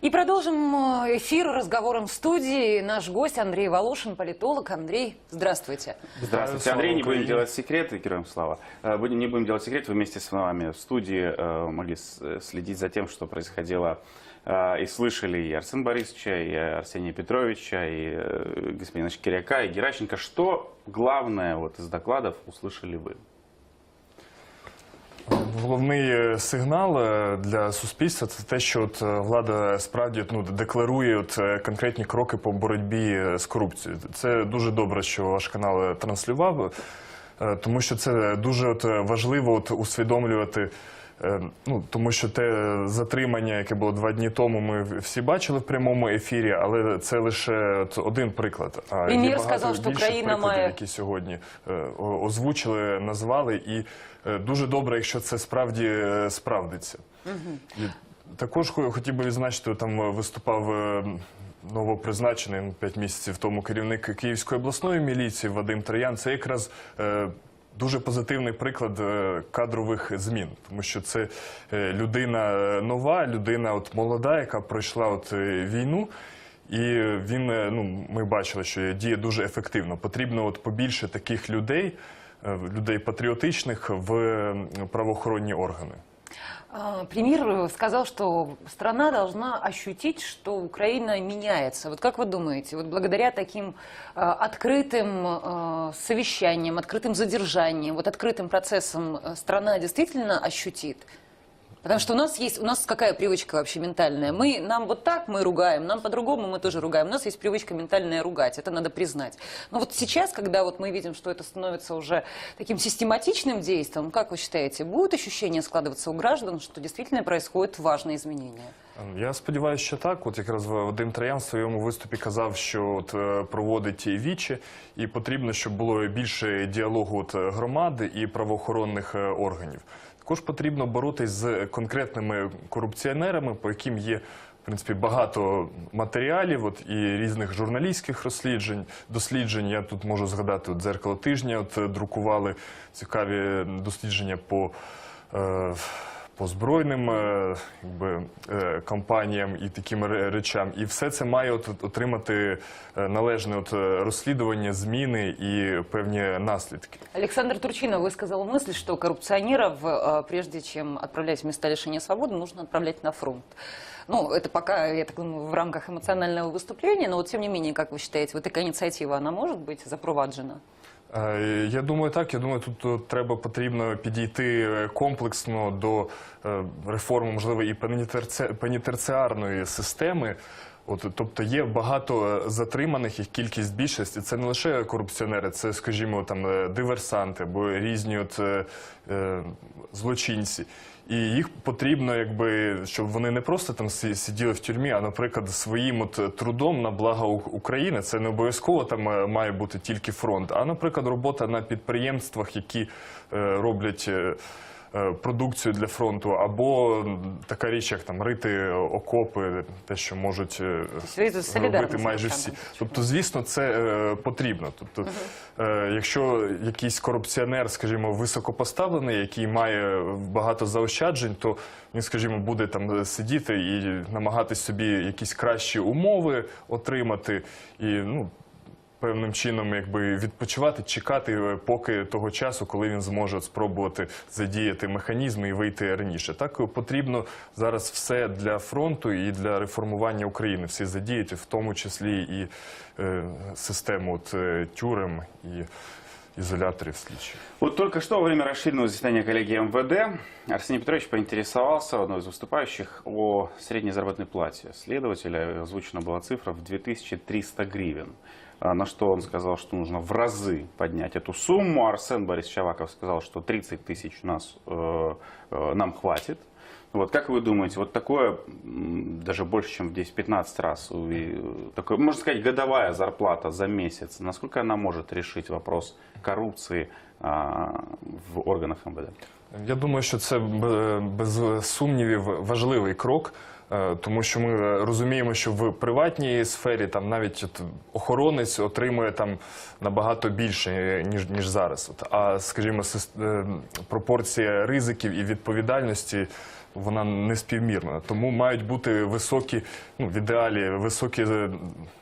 И продолжим э, эфир разговором в студии. Наш гость Андрей Волошин, политолог. Андрей, здравствуйте. Здравствуйте, Слава Андрей. Не будем Украине. делать секреты, героям слава. Э, будем- Не будем делать секрет. Вы вместе с вами в студии э, могли с- э, следить за тем, что происходило э, и слышали и Арсена Борисовича, и Арсения Петровича, и э, господина Шкиряка, и Геращенко. Что главное вот из докладов услышали вы? Головний е, сигнал е, для суспільства це те, що от е, влада справді ну, декларує от конкретні кроки по боротьбі з корупцією. Це дуже добре, що ваш канал транслював, тому що це дуже от важливо от усвідомлювати. Е, Ну, тому що те затримання, яке було два дні тому, ми всі бачили в прямому ефірі, але це лише один приклад. А є багато сказав, що Україна має- які сьогодні е, озвучили, назвали, і е, дуже добре, якщо це справді справдиться. І також хотів би відзначити, там виступав новопризначений ну, 5 місяців тому керівник Київської обласної міліції Вадим Троян. Це якраз Дуже позитивний приклад е, кадрових змін, тому що це е, людина е, нова, людина от молода, яка пройшла от війну, і він ну ми бачили, що діє дуже ефективно. Потрібно от побільше таких людей, людей патріотичних в правоохоронні органи. А, Премьер э, сказал, что страна должна ощутить, что Украина меняется. Вот как вы думаете, вот благодаря таким э, открытым э, совещаниям, открытым задержаниям, вот открытым процессам э, страна действительно ощутит? Потому что у нас есть, у нас какая привычка вообще ментальная? Мы, нам вот так мы ругаем, нам по-другому мы тоже ругаем. У нас есть привычка ментальная ругать, это надо признать. Но вот сейчас, когда вот мы видим, что это становится уже таким систематичным действием, как вы считаете, будет ощущение складываться у граждан, что действительно происходят важные изменения? Я сподіваюся, що так. От якраз Вадим Троян в своєму виступі казав, що от е, проводить вічі, і потрібно, щоб було більше діалогу от е, громади і правоохоронних е, органів. Також потрібно боротись з конкретними корупціонерами, по яким є. В принципі, багато матеріалів от, і різних журналістських розсліджень, досліджень. Я тут можу згадати от, дзеркало тижня. От е, друкували цікаві дослідження по е, по збройним е, якби, е, кампаніям і таким ре- речам. І все це має от, от отримати е, належне от, е, розслідування, зміни і певні наслідки. Александр Турчинов высказал мысль, что коррупционеров, э, прежде чем отправлять в места лишения свободы, нужно отправлять на фронт. Ну, это пока, я так думаю, в рамках эмоционального выступления, но вот тем не менее, как вы считаете, вот такая инициатива, она может быть запроваджена? Е, Я думаю, так. Я думаю, тут, тут треба потрібно підійти е, комплексно до е, реформи, можливо, і пенітерціарної системи. От, тобто є багато е, затриманих, їх кількість більшість. І це не лише корупціонери, це, скажімо, там е, диверсанти або різні от, е, е, злочинці. І їх потрібно, якби, щоб вони не просто там сиділи в тюрмі, а, наприклад, своїм от трудом на благо України. Це не обов'язково там має бути тільки фронт, а, наприклад, робота на підприємствах, які е, роблять. Е, е, Продукцію для фронту, або така річ, як там рити окопи, те, що можуть е, Тобто робити майже всі. Тобто, звісно, це е, потрібно. Тобто, е, якщо якийсь корупціонер, скажімо, високопоставлений, який має багато заощаджень, то він, скажімо, буде там сидіти і намагатись собі якісь кращі умови отримати і ну. Певним чином, якби відпочивати, чекати, е, поки того часу, коли він зможе спробувати задіяти механізми і вийти раніше. Так е, потрібно зараз все для фронту і для реформування України. Всі задіяти, в тому числі і е, систему от, е, тюрем і ізоляторів слідчих. Вот только что во время расширенного заседания коллегии МВД Арсений Петрович поинтересовался у одного из выступающих о средней заработной плате. Следователя озвучена была цифра в 2300 гривен. А, На что он сказал, что нужно в разы поднять эту сумму. Арсен Борис Чаваков сказал, что 30 тысяч нас, э, э, нам хватит. Вот, как вы думаете, вот такое, даже больше, чем в 10-15 раз, и, э, такое, можно сказать, годовая зарплата за месяц, насколько она может решить вопрос коррупции а, в органах МВД? Я думаю, це б- без сумнівів важливий крок. Е, Тому що ми розуміємо, що в приватній сфері там навіть от охоронець отримує там набагато більше е, ніж ніж зараз. От а скажімо, е, пропорція ризиків і відповідальності вона неспівмірна. Тому мають бути високі, ну в ідеалі високі е,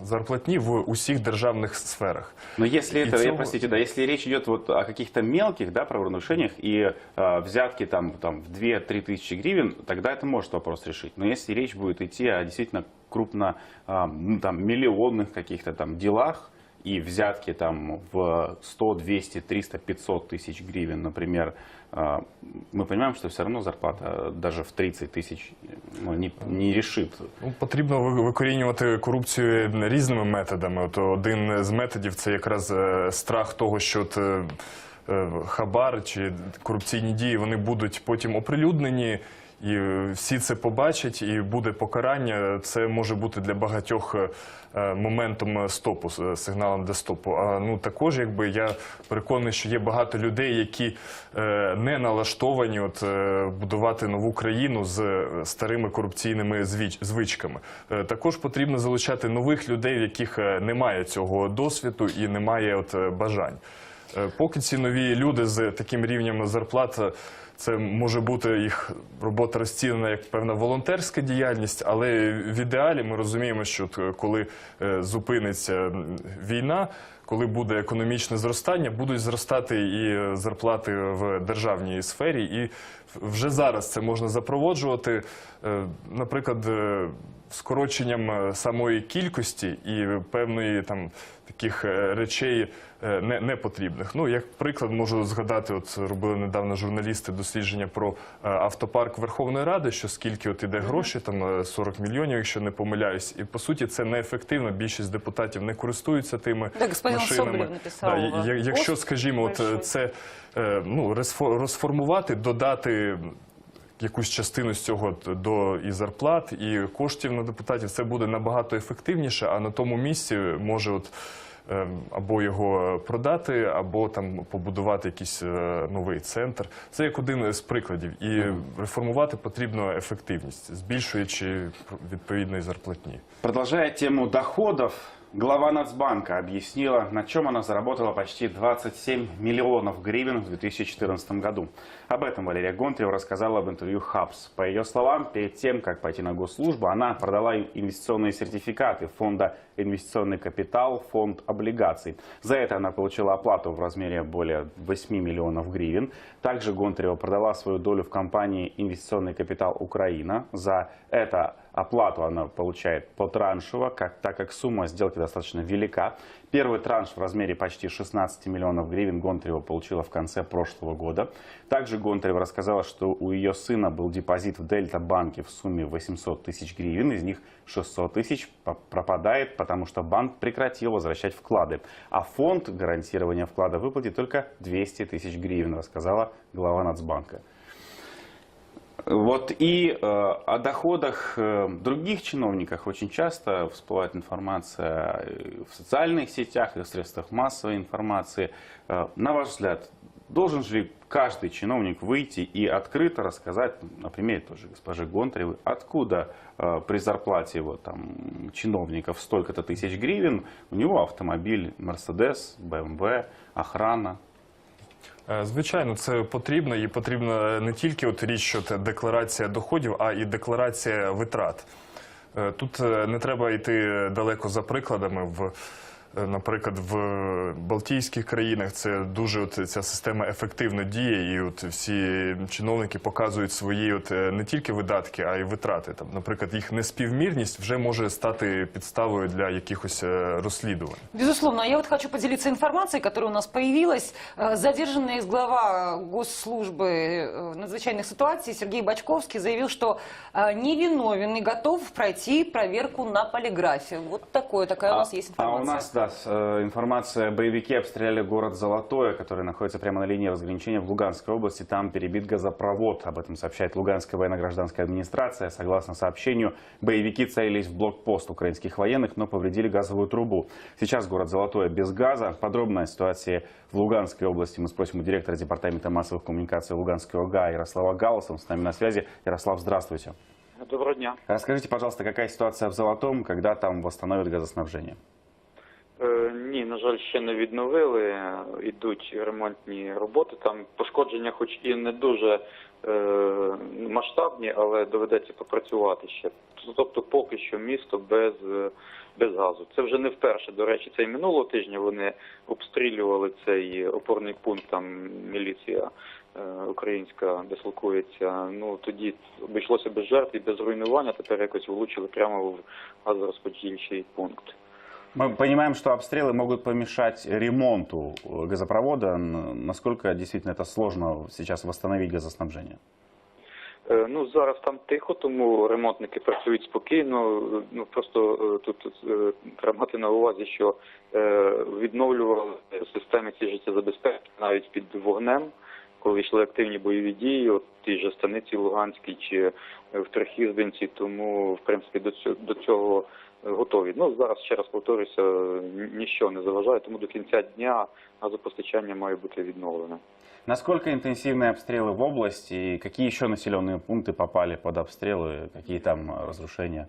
зарплатні в усіх державних сферах. Но если И это, я цього- простите, да, если речь идет вот о каких-то мелких, да, правонарушениях и э, взятки там, там в 2-3 тысячи гривен, тогда это может вопрос решить. Но если речь будет идти о действительно крупно, а, ну, там, миллионных каких-то там делах, и взятки там в 100, 200, 300, 500 тысяч гривен, например, а, мы понимаем, что все равно зарплата даже в 30 тысяч ну, не, не решит. Ну, потрібно ви- викорінювати корупцію різними методами. От один з методів це якраз е, страх того, що от, е, е, хабар чи корупційні дії вони будуть потім оприлюднені. І е, всі це побачать, і буде покарання. Це може бути для багатьох е, е, моментом стопу, сигналом для стопу. А ну також, якби я переконаний, що є багато людей, які не налаштовані от будувати нову країну з старими корупційними звичками. Також потрібно залучати нових людей, в яких немає цього досвіду і немає от бажань. Е, Поки ці нові люди з таким рівнем зарплат, е, це може бути їх робота розцінена як певна волонтерська діяльність, але в ідеалі ми розуміємо, що е, коли зупиниться війна, коли буде економічне зростання, будуть зростати і е, зарплати в державній сфері, і вже зараз це можна запроводжувати, е, наприклад, е, скороченням самої кількості і певної там таких речей е, не, непотрібних. Ну, як приклад, можу згадати, от робили недавно журналісти дослідження про автопарк Верховної Ради, що скільки от іде гроші, там е, 40 мільйонів, якщо не помиляюсь. І по суті це неефективно. Більшість депутатів не користуються тими господин машинами. Да, якщо, пост скажімо, от е, це е, ну, розфо- розформувати, додати якусь частину з цього до і зарплат, і коштів на депутатів, це буде набагато ефективніше, а на тому місці може от. е, Або його продати, або там побудувати якийсь е, новий центр. Це як один з прикладів. І реформувати потрібно ефективність, збільшуючи відповідної зарплатні. Продолжая тему доходов, глава Нацбанка объяснила, на чем она заработала почти 27 миллионов гривен в 2014 году. Об этом Валерия Гонтарева рассказала в интервью «Хабс». По ее словам, перед тем, как пойти на госслужбу, она продала инвестиционные сертификаты фонда «Инвестиционный капитал», фонд облигаций. За это она получила оплату в размере более 8 миллионов гривен. Также Гонтарева продала свою долю в компании «Инвестиционный капитал Украина». За это оплату она получает потраншево, как, так как сумма сделки достаточно велика. Первый транш в размере почти 16 миллионов гривен Гонтарева получила в конце прошлого года. Также Гонтарева рассказала, что у ее сына был депозит в Дельта-банке в сумме 800 тысяч гривен, из них 600 тысяч по- пропадает, потому что банк прекратил возвращать вклады. А фонд гарантирования вклада выплатит только 200 тысяч гривен, рассказала глава Нацбанка. Вот и э, о доходах э, других чиновниках очень часто всплывает информация э, в социальных сетях и в средствах массовой информации. Э, на ваш взгляд, должен же каждый чиновник выйти и открыто рассказать, на примере тоже госпожи Гонтаревой, откуда э, при зарплате вот, там, чиновников столько-то тысяч гривен у него автомобиль Mercedes, BMW, охрана, Е, Звичайно, це потрібно і потрібна не тільки от річ, що це декларація доходів, а і декларація витрат. Е, Тут е, не треба йти далеко за прикладами. В, е, наприклад, в Балтійських країнах це дуже от ця система ефективно діє, і от всі чиновники показують свої от е, не тільки видатки, а й витрати. Там, наприклад, їх неспівмірність вже може стати підставою для якихось е, розслідувань. Безусловно, а я вот хочу поделиться информацией, которая у нас появилась. Э, Задержанный глава госслужбы э, надзвычайных ситуаций Сергей Бачковский заявил, что э, невиновен и готов пройти проверку на полиграфе. Вот такое, такая у нас есть А информация. у нас, да, с- э, информация. Боевики обстреляли город Золотое, который находится прямо на линии разграничения в Луганской области. Там перебит газопровод. Об этом сообщает Луганская военно-гражданская администрация. Согласно сообщению, боевики целились в блокпост украинских военных, но повредили газовую трубу. Сейчас город Золотое без газа. Подробно о ситуации в Луганской области мы спросим у директора департамента массовых коммуникаций Луганской ОГА Ярослава. Он с нами на связи. Ярослав, здравствуйте. Доброго дня. Расскажите, пожалуйста, какая ситуация в Золотом, когда там восстановят газоснабжение? Е, Ні, на жаль, ще не відновили. Ідуть ремонтні роботи. Там пошкодження, хоч і не дуже е, масштабні, але доведеться попрацювати ще. Тобто, поки що місто без, е, без газу. Це вже не вперше. До речі, це і минулого тижня вони обстрілювали цей опорний пункт. Там міліція е, українська дислокується. Ну тоді обійшлося без жертв і без руйнування. Тепер якось влучили прямо в газорозподільчий пункт. Мы понимаем, что обстрелы могут помешать ремонту э, газопровода. Н- Насколько действительно это сложно сейчас восстановить газоснабжение? Е, Ну зараз там тихо, тому ремонтники працюють спокійно. Ну просто е, тут е, треба мати на увазі, що е, відновлювали системи ці життєзабезпечення навіть під вогнем, коли йшли активні бойові дії, от в тій же станиці Луганській чи е, в Трехізденці. Тому в принципі до цього до цього е, готові. Ну зараз ще раз повторюся, ні- ніщо не заважає, тому до кінця дня газопостачання має бути відновлене. Насколько интенсивные обстрелы в области и какие еще населенные пункты попали под обстрелы, какие там э, разрушения?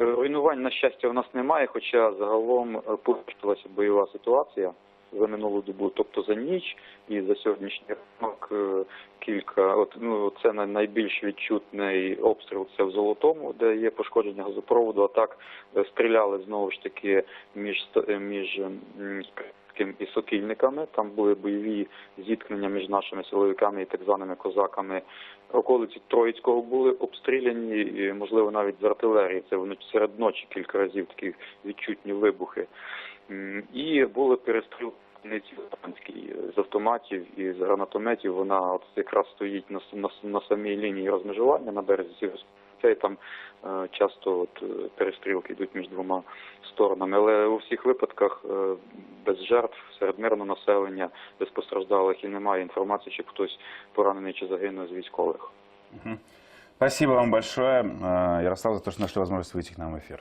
Е, Руйнувань, на щастя, у нас немає, хоча загалом е, поширилася бойова ситуація за минулу добу, тобто за ніч і за сьогоднішній ранок е, кілька. От ну це най- найбільш відчутний обстріл. Це в Золотому, де є пошкодження газопроводу. А так е, стріляли знову ж таки між е, між і Сокільниками. Там були бойові зіткнення між нашими силовиками і так званими козаками околиці Троїцького були обстріляні, і, можливо, навіть з артилерії. Це серед ночі кілька разів такі відчутні вибухи. М, І були перестрілки Луганській з автоматів і з гранатометів. Вона от якраз стоїть на, с- на, с- на самій лінії розмежування на березі Сіверського. І там е, часто от, е, перестрілки йдуть між двома сторонами. Але у всіх випадках е, без жертв серед мирного населення, без постраждалих і немає інформації, щоб хтось поранений чи загинув з військових. Спасибо вам большое, э, Ярослав, за то, что нашли возможность выйти к нам в эфир.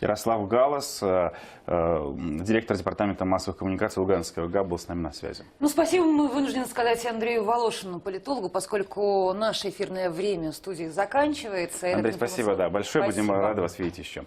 Ярослав Галас, э, э, директор департамента массовых коммуникаций Луганского ГА, был с нами на связи. Ну, спасибо мы вынуждены сказать Андрею Волошину, политологу, поскольку наше эфирное время в студии заканчивается. Этот Андрей, спасибо, информационный- да, большое. Будем Спасибо. рады вас видеть еще.